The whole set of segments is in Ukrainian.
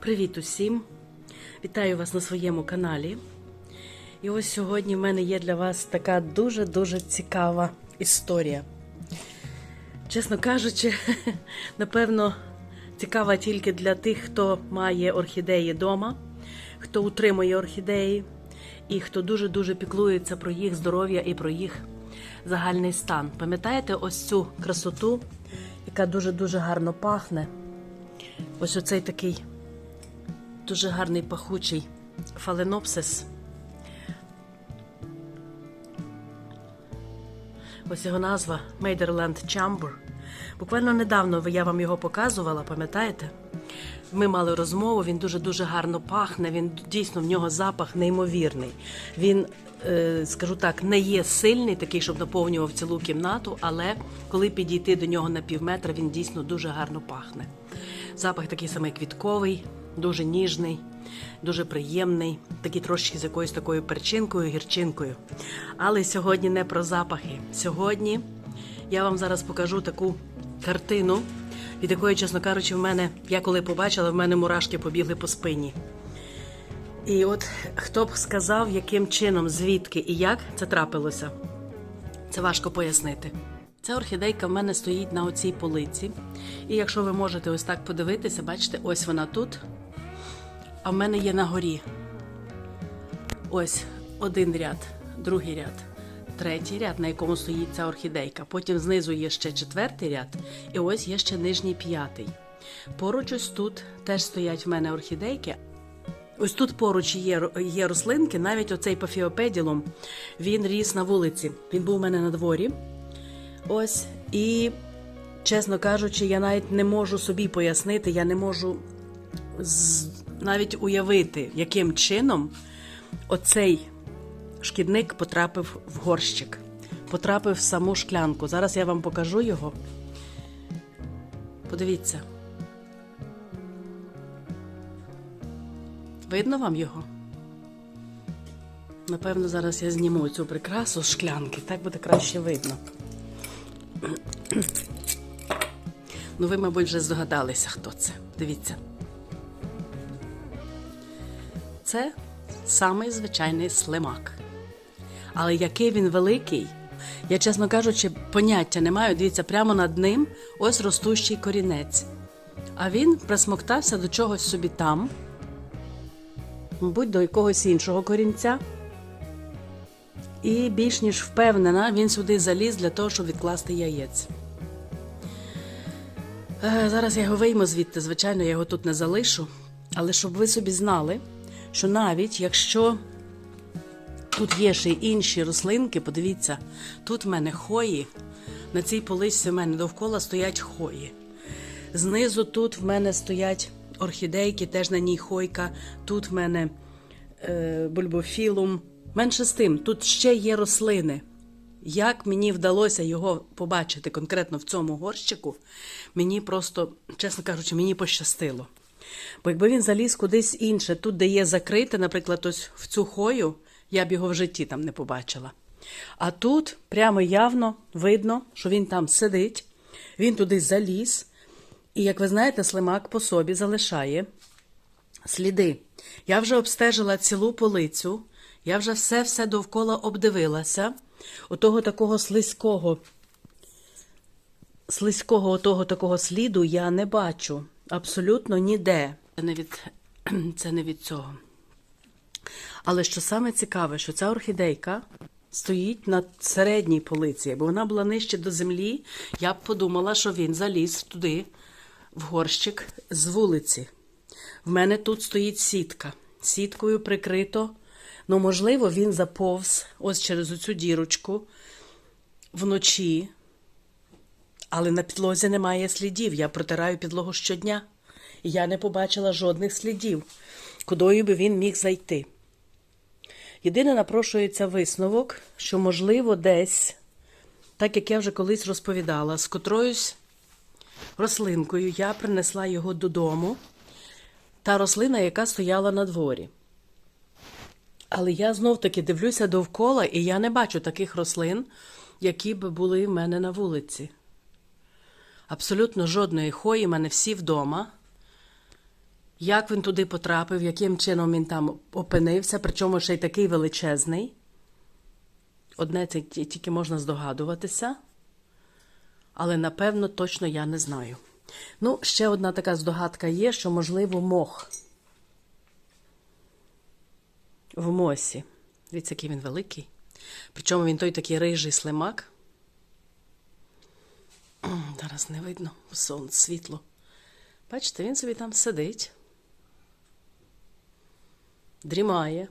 Привіт усім! Вітаю вас на своєму каналі. І ось сьогодні в мене є для вас така дуже-дуже цікава історія. Чесно кажучи, напевно, цікава тільки для тих, хто має орхідеї вдома, хто утримує орхідеї і хто дуже-дуже піклується про їх здоров'я і про їх загальний стан. Пам'ятаєте ось цю красоту, яка дуже-дуже гарно пахне? Ось оцей такий дуже гарний пахучий фаленопсис. Ось його назва Мейдерленд Chamber. Буквально недавно я вам його показувала, пам'ятаєте? Ми мали розмову, він дуже-дуже гарно пахне, він дійсно в нього запах неймовірний. Він, е, скажу так, не є сильний, такий, щоб наповнював цілу кімнату, але коли підійти до нього на пів метра, він дійсно дуже гарно пахне. Запах такий самий квітковий, дуже ніжний, дуже приємний, такий трошки з якоюсь такою перчинкою, гірчинкою. Але сьогодні не про запахи. Сьогодні я вам зараз покажу таку картину, від якої, чесно кажучи, в мене, я коли побачила, в мене мурашки побігли по спині. І от хто б сказав, яким чином, звідки і як це трапилося, це важко пояснити. Ця орхідейка в мене стоїть на оцій полиці. І якщо ви можете ось так подивитися, бачите, ось вона тут. А в мене є на горі. Ось один ряд, другий ряд, третій ряд, на якому стоїть ця орхідейка. Потім знизу є ще четвертий ряд, і ось є ще нижній п'ятий. Поруч ось тут теж стоять в мене орхідейки. Ось тут поруч є, є рослинки, навіть оцей пафіопеділум, він ріс на вулиці. Він був у мене на дворі. Ось, і, чесно кажучи, я навіть не можу собі пояснити, я не можу з- навіть уявити, яким чином оцей шкідник потрапив в горщик, потрапив в саму шклянку. Зараз я вам покажу його. Подивіться. Видно вам його? Напевно, зараз я зніму цю прикрасу з шклянки, так буде краще видно. Ну, ви, мабуть, вже здогадалися, хто це. Дивіться. Це самий звичайний слимак. Але який він великий, я, чесно кажучи, поняття не маю. Дивіться, прямо над ним ось ростущий корінець. А він присмоктався до чогось собі там, мабуть, до якогось іншого корінця. І більш ніж впевнена, він сюди заліз для того, щоб відкласти яєць. Е, Зараз я його вийму звідти, звичайно, я його тут не залишу. Але щоб ви собі знали, що навіть якщо тут є ще й інші рослинки, подивіться, тут в мене хої, на цій поличці в мене довкола стоять хої. Знизу тут в мене стоять орхідейки, теж на ній хойка, тут в мене е, бульбофілум. Менше з тим, тут ще є рослини. Як мені вдалося його побачити конкретно в цьому горщику, мені просто, чесно кажучи, мені пощастило. Бо якби він заліз кудись інше, тут, де є закрите, наприклад, ось в цю хою, я б його в житті там не побачила. А тут прямо явно видно, що він там сидить, він туди заліз, і, як ви знаєте, слимак по собі залишає сліди. Я вже обстежила цілу полицю, я вже все-все довкола обдивилася. Отого такого слизького, слизького отого такого сліду я не бачу. Абсолютно ніде. Це не від, це не від цього. Але що саме цікаве, що ця орхідейка стоїть на середній полиці. Якби вона була нижче до землі, я б подумала, що він заліз туди, в горщик з вулиці. В мене тут стоїть сітка. Сіткою прикрито. Ну, можливо, він заповз ось через оцю дірочку вночі, але на підлозі немає слідів. Я протираю підлогу щодня. І я не побачила жодних слідів, кудою би він міг зайти. Єдине напрошується висновок, що, можливо, десь, так як я вже колись розповідала, з котроюсь рослинкою я принесла його додому, та рослина, яка стояла на дворі. Але я знов таки дивлюся довкола, і я не бачу таких рослин, які би були в мене на вулиці. Абсолютно жодної хої, мене всі вдома. Як він туди потрапив, яким чином він там опинився, причому ще й такий величезний. Одне це тільки можна здогадуватися, але напевно точно я не знаю. Ну, ще одна така здогадка є, що, можливо, мох в мосі. Дивіться, який він великий. Причому він той такий рижий слимак. Зараз не видно, сон, світло. Бачите, він собі там сидить, дрімає.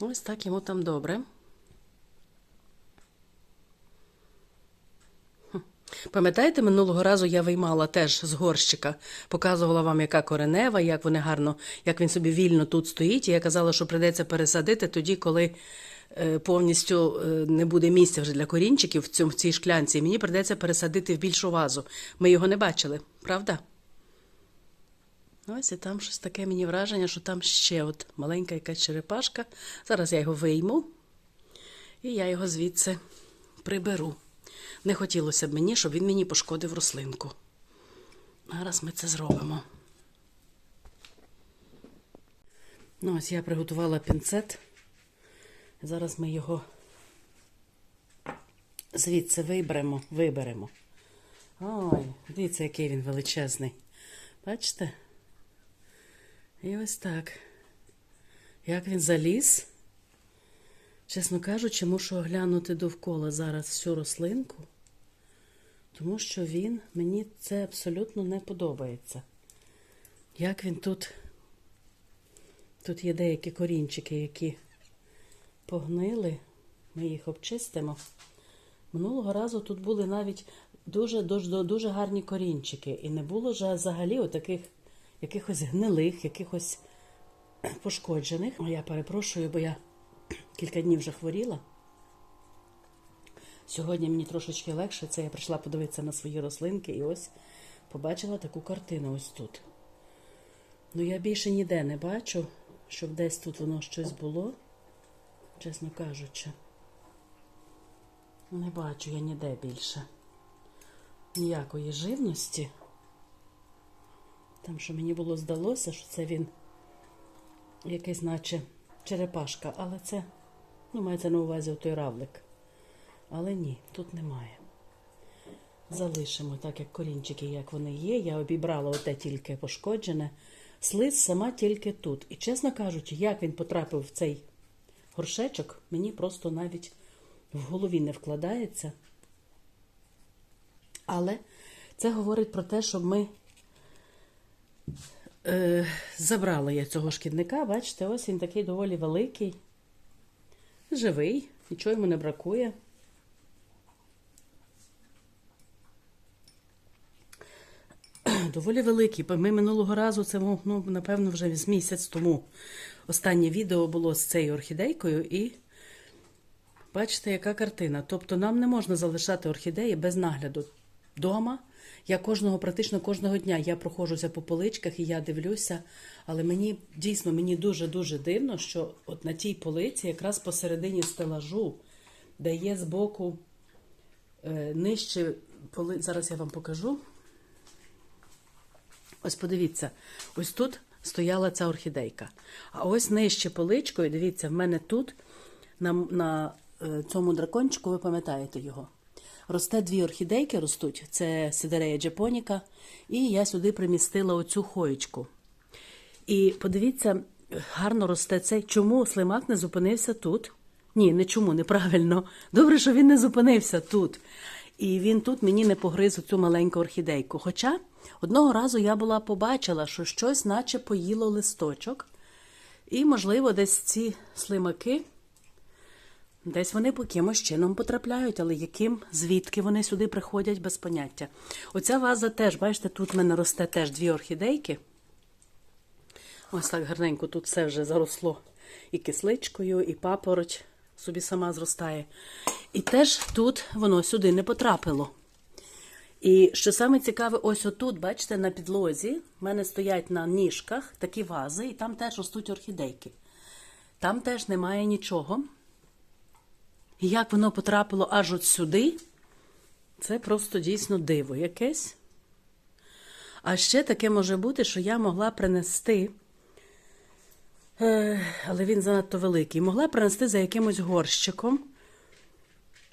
Ось так йому там добре. Пам'ятаєте, минулого разу я виймала теж з горщика, показувала вам, яка коренева, як вони гарно, як він собі вільно тут стоїть. І я казала, що прийдеться пересадити тоді, коли повністю е, не буде місця вже для корінчиків в, цьому, в цій шклянці. І мені прийдеться пересадити в більшу вазу. Ми його не бачили, правда? Ось і там щось таке мені враження, що там ще от маленька якась черепашка. Зараз я його вийму, і я його звідси приберу. Не хотілося б мені, щоб він мені пошкодив рослинку. Зараз ми це зробимо. Ну, ось я приготувала пінцет. Зараз ми його звідси виберемо, виберемо. Ой, дивіться, який він величезний. Бачите? І ось так. Як він заліз? Чесно кажучи, мушу оглянути довкола зараз всю рослинку, тому що він мені це абсолютно не подобається. Як він тут. Тут є деякі корінчики, які погнили, ми їх обчистимо. Минулого разу тут були навіть дуже дуже, дуже гарні корінчики, і не було ж взагалі отаких якихось гнилих, якихось пошкоджених. О, Я перепрошую, бо я кілька днів вже хворіла. Сьогодні мені трошечки легше. Це я прийшла подивитися на свої рослинки і ось побачила таку картину ось тут. Ну, я більше ніде не бачу, щоб десь тут воно щось було, чесно кажучи. Не бачу я ніде більше ніякої живності. Там, що мені було здалося, що це він якийсь, наче черепашка, але це, ну, мається на увазі той равлик. Але ні, тут немає. Залишимо так, як корінчики, як вони є. Я обібрала оте тільки пошкоджене. Слиз сама тільки тут. І, чесно кажучи, як він потрапив в цей горшечок, мені просто навіть в голові не вкладається. Але це говорить про те, щоб ми е, забрала я цього шкідника. Бачите, ось він такий доволі великий, живий, нічого йому не бракує. Доволі великий. Ми минулого разу, це ну, напевно, вже з місяць тому останнє відео було з цією орхідейкою, і бачите, яка картина. Тобто нам не можна залишати орхідеї без нагляду дома. Я кожного, практично кожного дня я проходжуся по поличках і я дивлюся, але мені дійсно мені дуже-дуже дивно, що от на тій полиці, якраз посередині стелажу, де є збоку е, нижче поли... Зараз я вам покажу. Ось подивіться, ось тут стояла ця орхідейка. А ось нижче поличкою, дивіться, в мене тут, на, на е, цьому дракончику, ви пам'ятаєте його. Росте дві орхідейки ростуть, це сидерея джапоніка, і я сюди примістила оцю хоєчку. І подивіться, гарно росте цей. Чому слимак не зупинився тут? Ні, не чому, неправильно. Добре, що він не зупинився тут. І він тут мені не погриз оцю маленьку орхідейку. Хоча одного разу я була побачила, що щось наче поїло листочок, і, можливо, десь ці слимаки. Десь вони по якимось чином потрапляють, але яким, звідки вони сюди приходять без поняття. Оця ваза теж, бачите, тут в мене росте теж дві орхідейки. Ось так гарненько тут все вже заросло і кисличкою, і папороть собі сама зростає. І теж тут воно сюди не потрапило. І що саме цікаве, ось отут, бачите, на підлозі в мене стоять на ніжках такі вази, і там теж ростуть орхідейки. Там теж немає нічого. І як воно потрапило аж от сюди, це просто дійсно диво якесь. А ще таке може бути, що я могла принести, але він занадто великий, могла принести за якимось горщиком.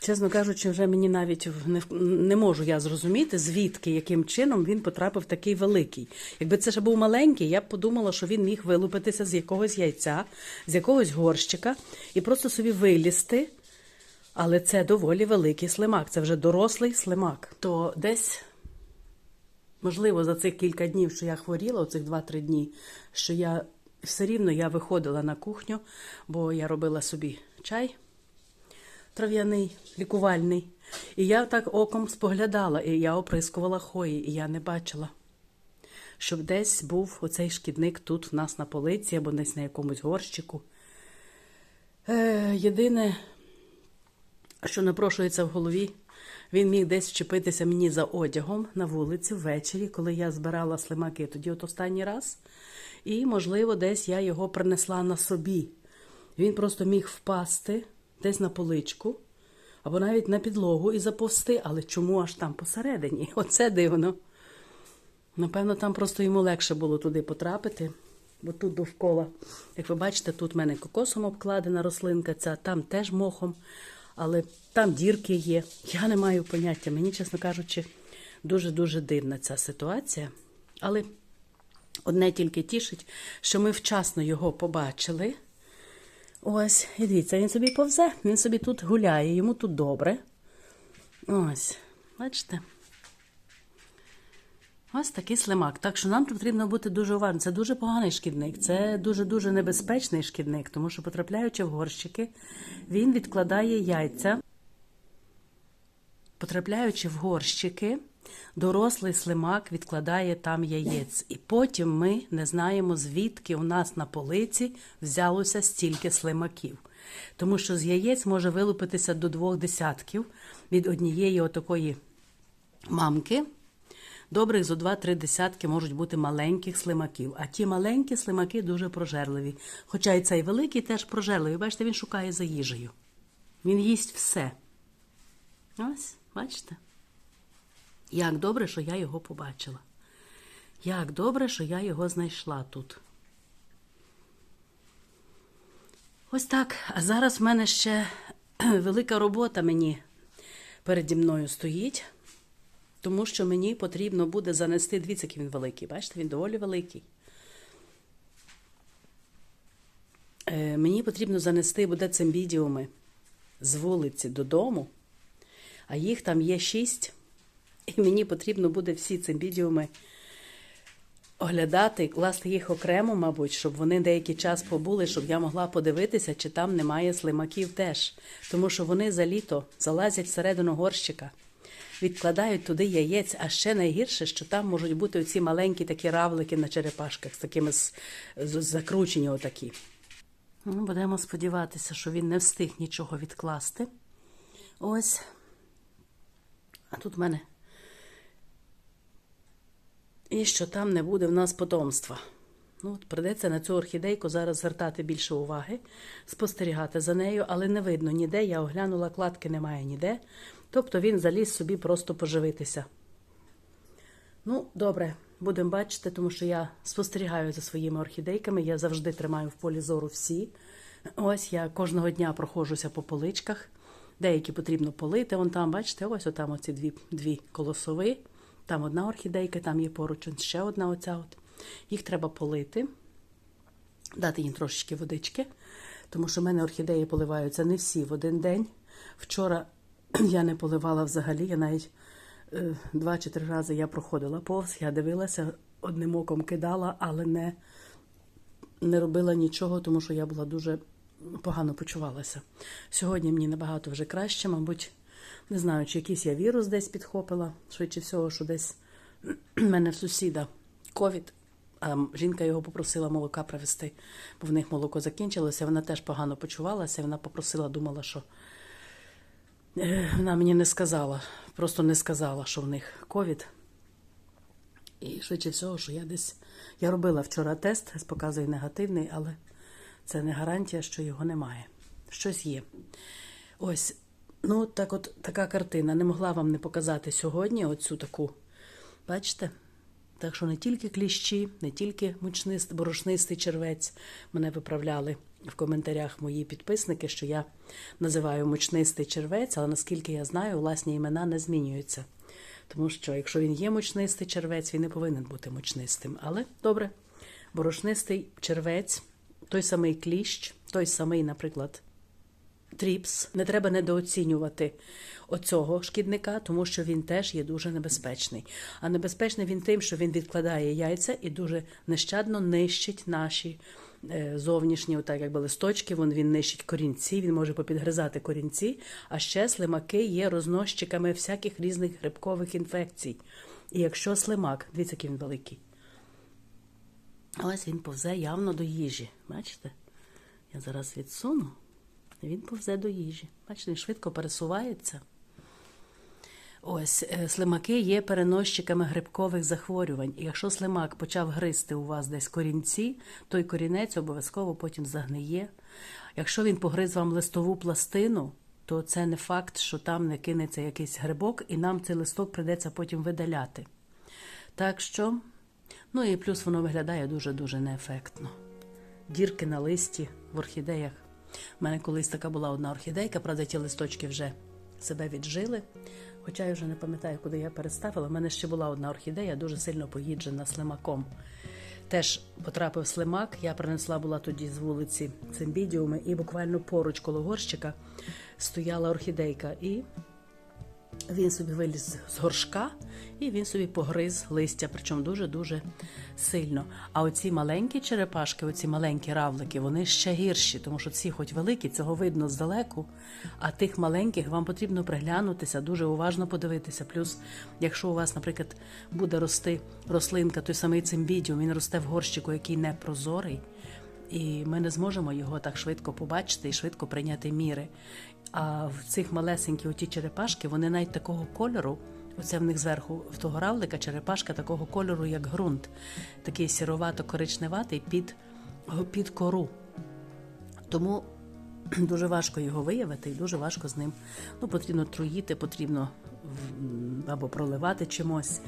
Чесно кажучи, вже мені навіть не, не можу я зрозуміти, звідки, яким чином він потрапив такий великий. Якби це ще був маленький, я б подумала, що він міг вилупитися з якогось яйця, з якогось горщика і просто собі вилізти. Але це доволі великий слимак, це вже дорослий слимак. То десь, можливо, за цих кілька днів, що я хворіла, оцих 2-3 дні, що я все рівно я виходила на кухню, бо я робила собі чай трав'яний, лікувальний. І я так оком споглядала, і я оприскувала хої, і я не бачила, щоб десь був оцей шкідник тут в нас на полиці або десь на якомусь горщику. Е, єдине, що напрошується в голові, він міг десь вчепитися мені за одягом на вулиці ввечері, коли я збирала слимаки тоді от останній раз. І, можливо, десь я його принесла на собі. Він просто міг впасти десь на поличку або навіть на підлогу і заповзти, але чому аж там посередині? Оце дивно. Напевно, там просто йому легше було туди потрапити, бо тут довкола, як ви бачите, тут в мене кокосом обкладена рослинка, ця там теж мохом, але там дірки є. Я не маю поняття. Мені, чесно кажучи, дуже-дуже дивна ця ситуація. Але одне тільки тішить, що ми вчасно його побачили. Ось, і дивіться, він собі повзе, він собі тут гуляє, йому тут добре. Ось, бачите? Ось такий слимак. Так що нам потрібно бути дуже уважним. Це дуже поганий шкідник, це дуже-дуже небезпечний шкідник, тому що, потрапляючи в горщики, він відкладає яйця. Потрапляючи в горщики, дорослий слимак відкладає там яєць. І потім ми не знаємо, звідки у нас на полиці взялося стільки слимаків. Тому що з яєць може вилупитися до двох десятків від однієї отакої мамки. Добрих зо два-три десятки можуть бути маленьких слимаків, а ті маленькі слимаки дуже прожерливі. Хоча і цей великий теж прожерливий. Бачите, він шукає за їжею. Він їсть все. Ось, бачите? Як добре, що я його побачила. Як добре, що я його знайшла тут. Ось так. А зараз в мене ще велика робота мені переді мною стоїть, тому що мені потрібно буде занести, дивіться, який він великий. Бачите, він доволі великий. Е, мені потрібно занести буде цимбідіуми з вулиці додому, а їх там є шість. І мені потрібно буде всі цимбідіуми оглядати, класти їх окремо, мабуть, щоб вони деякий час побули, щоб я могла подивитися, чи там немає слимаків теж. Тому що вони за літо залазять всередину горщика, відкладають туди яєць, а ще найгірше, що там можуть бути оці маленькі такі равлики на черепашках, з такими з, з- закручені отакі. Ну, будемо сподіватися, що він не встиг нічого відкласти. Ось. А тут в мене. І що там не буде в нас потомства. Ну, от придеться на цю орхідейку зараз звертати більше уваги, спостерігати за нею, але не видно ніде. Я оглянула, кладки немає ніде. Тобто він заліз собі просто поживитися. Ну, добре, будемо бачити, тому що я спостерігаю за своїми орхідейками. Я завжди тримаю в полі зору всі. Ось я кожного дня проходжуся по поличках. Деякі потрібно полити. Вон там, бачите, ось отам оці дві, дві колосови. Там одна орхідейка, там є поруч ще одна оця от. Їх треба полити, дати їм трошечки водички, тому що в мене орхідеї поливаються не всі в один день. Вчора я не поливала взагалі, я навіть е, два чи три рази я проходила повз, я дивилася, одним оком кидала, але не, не робила нічого, тому що я була дуже погано почувалася. Сьогодні мені набагато вже краще, мабуть, не знаю, чи якийсь я вірус десь підхопила, швидше всього, що десь в мене в сусіда ковід. Жінка його попросила молока привезти, бо в них молоко закінчилося. Вона теж погано почувалася. Вона попросила, думала, що вона мені не сказала, просто не сказала, що в них ковід. І швидше всього, що я десь. Я робила вчора тест, показує негативний, але це не гарантія, що його немає. Щось є. Ось, ну, так от така картина. Не могла вам не показати сьогодні оцю таку. Бачите? Так що не тільки кліщі, не тільки мучнист, борошнистий червець мене виправляли в коментарях мої підписники, що я називаю мучнистий червець, але наскільки я знаю, власні імена не змінюються. Тому що якщо він є мучнистий червець, він не повинен бути мучнистим. Але добре, борошнистий червець, той самий кліщ, той самий, наприклад, тріпс. Не треба недооцінювати оцього шкідника, тому що він теж є дуже небезпечний. А небезпечний він тим, що він відкладає яйця і дуже нещадно нищить наші зовнішні, отак якби листочки. Він, він нищить корінці, він може попідгризати корінці. А ще слимаки є розносчиками всяких різних грибкових інфекцій. І якщо слимак, дивіться, який він великий. Ось він повзе явно до їжі. Бачите? Я зараз відсуну. Він повзе до їжі. Бачите, він швидко пересувається. Ось е, слимаки є переносчиками грибкових захворювань. І якщо слимак почав гризти у вас десь корінці, той корінець обов'язково потім загниє. Якщо він погриз вам листову пластину, то це не факт, що там не кинеться якийсь грибок, і нам цей листок придеться потім видаляти. Так що, ну і плюс воно виглядає дуже-дуже неефектно. Дірки на листі в орхідеях. У мене колись така була одна орхідейка, правда, ті листочки вже себе віджили. Хоча я вже не пам'ятаю, куди я переставила. У мене ще була одна орхідея, дуже сильно поїджена слимаком. Теж потрапив слимак, я принесла була тоді з вулиці цимбідіуми, і буквально поруч коло горщика стояла орхідейка. І він собі виліз з горшка і він собі погриз листя, причому дуже-дуже сильно. А оці маленькі черепашки, оці маленькі равлики, вони ще гірші, тому що ці, хоч великі, цього видно здалеку. А тих маленьких вам потрібно приглянутися, дуже уважно подивитися. Плюс, якщо у вас, наприклад, буде рости рослинка, той самий цимбідіум, він росте в горщику, який не прозорий. І ми не зможемо його так швидко побачити і швидко прийняти міри. А в цих малесенькі оті черепашки, вони навіть такого кольору, оце в них зверху в того равлика черепашка такого кольору, як ґрунт, такий сіровато-коричневатий під, під кору. Тому дуже важко його виявити і дуже важко з ним. Ну, потрібно труїти, потрібно або проливати чимось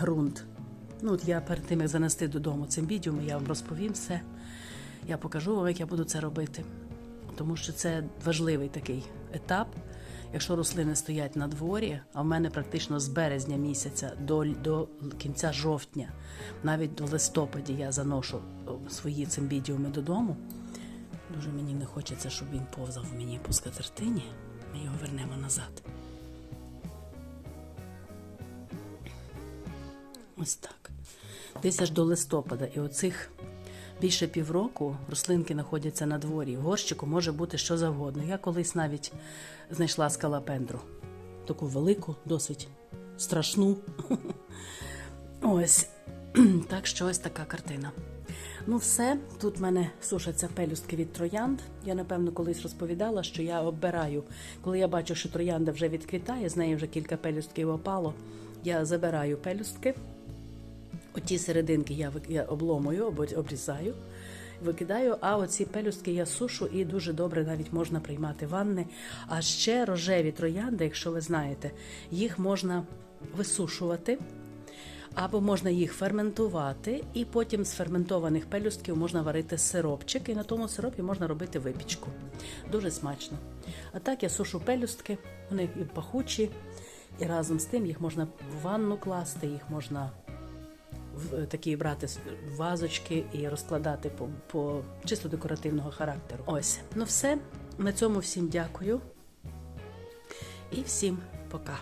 ґрунт. Ну, от я перед тим, як занести додому цим відео, я вам розповім все. Я покажу вам, як я буду це робити. Тому що це важливий такий етап. Якщо рослини стоять на дворі, а в мене практично з березня місяця до, до кінця жовтня, навіть до листопаді я заношу свої цимбідіуми додому. Дуже мені не хочеться, щоб він повзав мені по скатертині. Ми його вернемо назад. Ось так. Десь аж до листопада. І оцих більше півроку рослинки знаходяться на дворі. В горщику може бути що завгодно. Я колись навіть знайшла скалапендру. Таку велику, досить страшну. Ось. Так що ось така картина. Ну, все, тут в мене сушаться пелюстки від троянд. Я, напевно, колись розповідала, що я обираю, коли я бачу, що троянда вже відквітає, з неї вже кілька пелюстків опало. Я забираю пелюстки. Оті серединки я, я обломую, обрізаю, викидаю, а оці пелюстки я сушу і дуже добре навіть можна приймати ванни. А ще рожеві троянди, якщо ви знаєте, їх можна висушувати. Або можна їх ферментувати, і потім з ферментованих пелюстків можна варити сиропчик, і на тому сиропі можна робити випічку. Дуже смачно. А так я сушу пелюстки, вони і пахучі, і разом з тим їх можна в ванну класти, їх можна такі брати вазочки і розкладати по, по чисто декоративного характеру. Ось, ну все. На цьому всім дякую. І всім пока.